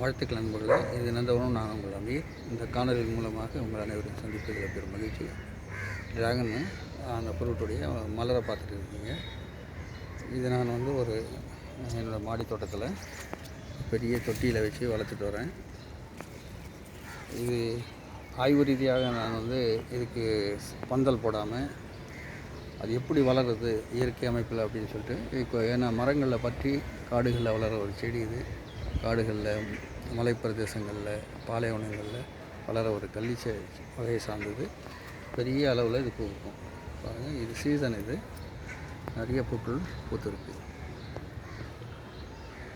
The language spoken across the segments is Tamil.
வாழ்த்துக்கள் அன்பர்களே இது நந்தவனும் நான் உங்கள் அமீர். இந்த காணொலியின் மூலமாக உங்கள் அனைவரும் சந்திப்பதில் பெரும் மகிழ்ச்சி. டிராகன் அந்த பொருட்டுடைய மலரை பார்த்துட்டு இருக்கீங்க. இது நான் வந்து ஒரு என்னோடய மாடி தோட்டத்தில் பெரிய தொட்டியில் வச்சு வளர்த்துட்டு வரேன். இது ஆய்வு ரீதியாக நான் வந்து இதுக்கு பந்தல் போடாமல் அது எப்படி வளருது இயற்கை அமைப்பில் அப்படின்னு சொல்லிட்டு இப்போ ஏன்னா மரங்களில் பற்றி காடுகளில் வளர ஒரு செடி இது. காடுகளில் மலைப்பிரதேசங்களில் பாலைவனங்களில் வளர ஒரு கள்ளி வகையை சார்ந்தது. பெரிய அளவில் இது பூக்கும். பாருங்கள் இது சீசன் இது. நிறைய பூக்கள் பூத்துருக்கு.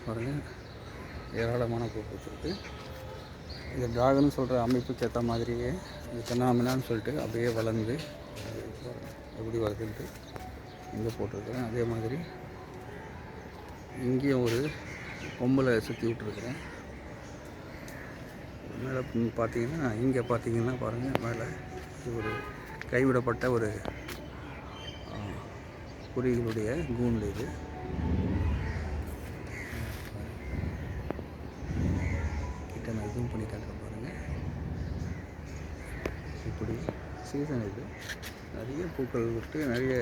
பாருங்கள் ஏராளமான பூ பூத்துருக்கு. இது டிராகன் சொல்கிற அமைப்புக்கு ஏற்ற மாதிரியே இது தென்னாமினான்னு சொல்லிட்டு அப்படியே வளர்ந்து எப்படி வருதுன்ட்டு இங்கே போட்டிருக்கிறேன். அதே மாதிரி இங்கேயும் ஒரு கொம்பில் சுற்றி விட்டுருக்குறேன். மேலே பார்த்தீங்கன்னா இங்கே பார்த்தீங்கன்னா பாருங்கள் மேலே இது ஒரு கைவிடப்பட்ட ஒரு ஆ, குருவிகளுடைய கூண்டு இது. கிட்ட நான் இதுவும் பண்ணி காட்டுறேன் பாருங்கள் இப்படி சீசன் இது. நிறைய பூக்கள் விட்டு நிறைய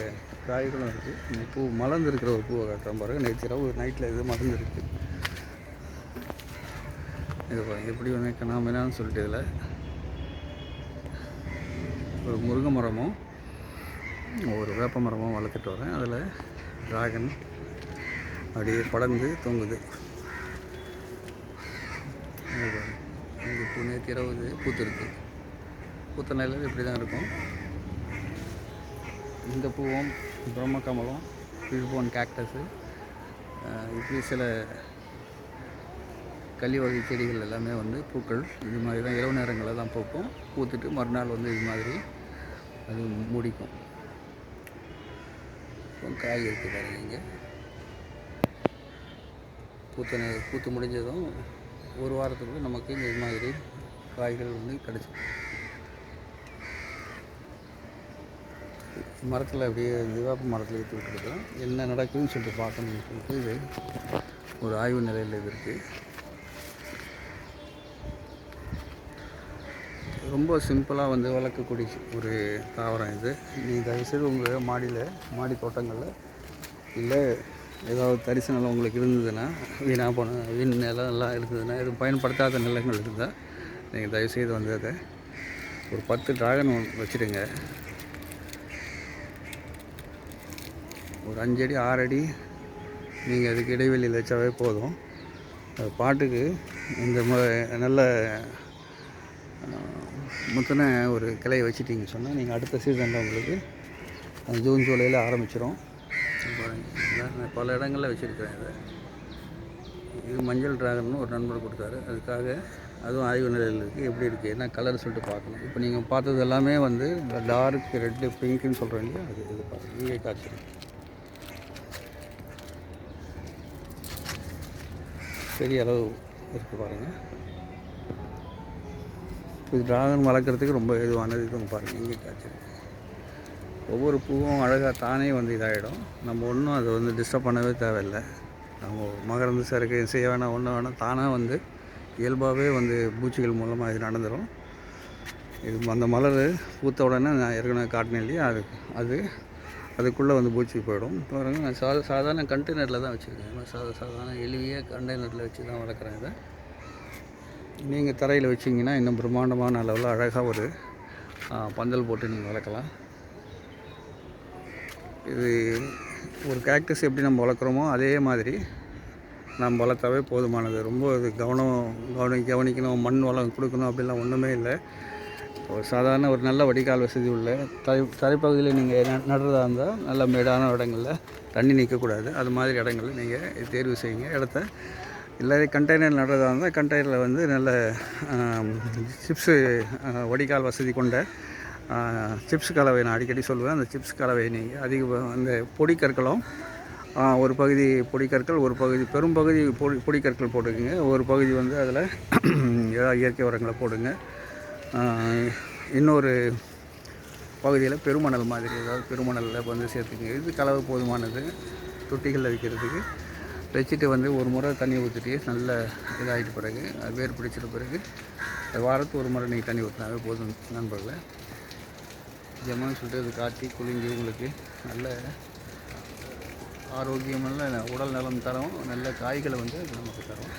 காய்களும் இருக்குது இந்த பூ மலர்ந்து இருக்கிற ஒரு பூவை காட்டுறேன் பாருங்கள் நேற்று இரவு நைட்டில் இது மலர்ந்துருக்கு. இது பாருங்க எப்படி வந்து நாம் சொல்லிட்டு இதில் ஒரு முருங்கை மரமும் ஒரு வேப்ப மரமும் வளர்த்துட்டு வரேன். அதில் டிராகன் அப்படியே படர்ந்து தொங்குது. இது பாருங்க. இங்கே பூ நேற்று பூத்துருக்கு. பூத்த நிலையில் இப்படி தான் இருக்கும். இந்த பூவும் பிரம்ம கமலம் பிழ்போன் கேக்டஸு இப்படி சில கள்ளி வகை செடிகள் எல்லாமே வந்து பூக்கள். இது மாதிரி தான் இரவு நேரங்களில் தான் பூக்கும். பூத்துட்டு மறுநாள் வந்து இது மாதிரி அது முடிக்கும். இப்போ காய் இருக்குது பாருங்க இங்கே. பூத்த பூத்து முடிஞ்சதும் ஒரு வாரத்துக்குள்ளே நமக்கு இந்த இது மாதிரி காய்கள் வந்து கிடச்சிடும். மரத்தில் அப்படியே இந்த மரத்தில் ஏற்றி விட்டுருக்கோம் என்ன நடக்குதுன்னு சொல்லிட்டு பார்க்கணும்னு சொல்லிட்டு இது ஒரு ஆய்வு நிலையில் இது இருக்குது ரொம்ப சிம்பிளாக வந்து வளர்க்கக்கூடிய ஒரு தாவரம் இது. நீங்கள் தயவுசெய்து உங்கள் மாடியில் மாடி தோட்டங்களில் இல்லை ஏதாவது தரிசு நிலம் உங்களுக்கு இருந்ததுன்னா வீணாக போன வீண் நிலம் எல்லாம் இருந்ததுன்னா எதுவும் பயன்படுத்தாத நிலங்கள் இருந்தால் நீங்கள் தயவுசெய்து வந்து அதை ஒரு பத்து டிராகன் வச்சுடுங்க. ஒரு அஞ்சடி ஆறடி நீங்கள் அதுக்கு இடைவெளியில் வச்சாவே போதும். பாட்டுக்கு இந்த ம- நல்ல முத்தின ஒரு கிளையை வச்சுட்டிங்கன்னு சொன்னால் நீங்கள் அடுத்த சீசனில் உங்களுக்கு ஜூன் ஜூலையில் ஆரம்பிச்சிடும் நான் பல இடங்களில் வச்சுருக்கிறேன் இதை. இது மஞ்சள் டிராகன் ஒரு நண்பர் கொடுத்தாரு. அதுக்காக அதுவும் ஆய்வு நிலையில் இருக்குது எப்படி இருக்குது என்ன கலர் சொல்லிட்டு பார்க்கணும். இப்போ நீங்கள் பார்த்தது எல்லாமே வந்து டார்க் ரெட்டு பிங்க்குன்னு சொல்கிறோம் இல்லையா? அது இது பாருங்கள் இங்கே காட்சி பெரிய அளவு இருக்குது பாருங்கள் இது டிராகன் வளர்க்குறதுக்கு ரொம்ப இதுவானது இதுவும் பாருங்கள் இங்கே காய்ச்சிருக்கு ஒவ்வொரு பூவும் அழகாக தானே வந்து இதாகிடும் நம்ம ஒன்றும் அதை வந்து டிஸ்டர்ப் பண்ணவே தேவையில்லை. நம்ம மகரந்து சரக்கு செய்ய வேணாம் ஒன்றும் வேணாம் தானாக வந்து இயல்பாகவே வந்து பூச்சிகள் மூலமாக இது நடந்துடும் இது அந்த மலர் பூத்த உடனே நான் ஏற்கனவே காட்டினேன் இல்லையா அது அது அதுக்குள்ளே வந்து பூச்சி போயிடும். பாருங்கள் நான் சாதா சாதாரண கண்டெய்னரில் தான் வச்சுருக்கேன். சாதா சாதாரண எளிய கண்டெய்னரில் வச்சு தான் வளர்க்குறேன் இதை. நீங்கள் தரையில் வச்சிங்கன்னா இன்னும் பிரம்மாண்டமான அளவில் அழகாக ஒரு பந்தல் போட்டு நீங்கள் வளர்க்கலாம். இது ஒரு கேக்டஸ் எப்படி நம்ம வளர்க்குறோமோ அதே மாதிரி நம்ம வளர்த்தாவே போதுமானது. ரொம்ப இது கவனம் கவனி கவனிக்கணும் மண் வளம் கொடுக்கணும் அப்படிலாம் ஒன்றுமே இல்லை. ஒரு சாதாரண ஒரு நல்ல வடிகால் வசதி உள்ள தரை தரைப்பகுதியில் நீங்கள் நடுறதா இருந்தால் நல்ல மேடான இடங்களில் தண்ணி நிற்கக்கூடாது. அது மாதிரி இடங்களில் நீங்கள் தேர்வு செய்யுங்க. இடத்த இல்லை கண்டெய்னர் நடுறதா இருந்தால் கண்டெய்னரில் வந்து நல்ல சிப்ஸு வடிகால் வசதி கொண்ட சிப்ஸ் கலவை நான் அடிக்கடி சொல்லுவேன். அந்த சிப்ஸ் கலவை நீங்கள் அதிக அந்த பொடிக்கற்களும் கற்களும் ஒரு பகுதி பொடிக்கற்கள் ஒரு பகுதி பெரும்பகுதி பொடி பொடிக்கற்கள் போட்டுக்குங்க. ஒரு பகுதி வந்து அதில் ஏதாவது இயற்கை உரங்களை போடுங்க. இன்னொரு பகுதியில் பெருமணல் மாதிரி ஏதாவது பெருமணலில் வந்து சேர்த்துக்குங்க. இது கலவை போதுமானது தொட்டிகளில் வைக்கிறதுக்கு. வச்சுட்டு வந்து ஒரு முறை தண்ணி ஊற்றிட்டு நல்ல இதாகிட்ட பிறகு அது வேர் பிடிச்சிட்ட பிறகு அது வாரத்துக்கு ஒரு முறை நீங்கள் தண்ணி ஊற்றினாவே போதும் நண்பர்களை. ஜம்முன்னு சொல்லிட்டு அது காட்டி குலுங்கி உங்களுக்கு நல்ல ஆரோக்கியமான உடல் நலம் தரும். நல்ல காய்களை வந்து அது நமக்கு தரும்.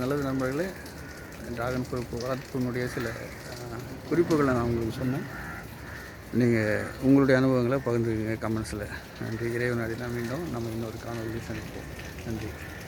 நல்லது நண்பர்களே. டிராகன் ஃப்ரூட் வளர்ப்பினுடைய சில குறிப்புகளை நான் உங்களுக்கு சொன்னேன். நீங்கள் உங்களுடைய அனுபவங்களை பகிர்ந்துக்கங்க கமெண்ட்ஸில். நன்றி. இறைவன் அடினா மீண்டும் நம்ம இன்னொரு காணொலியில் சந்திப்போம். நன்றி.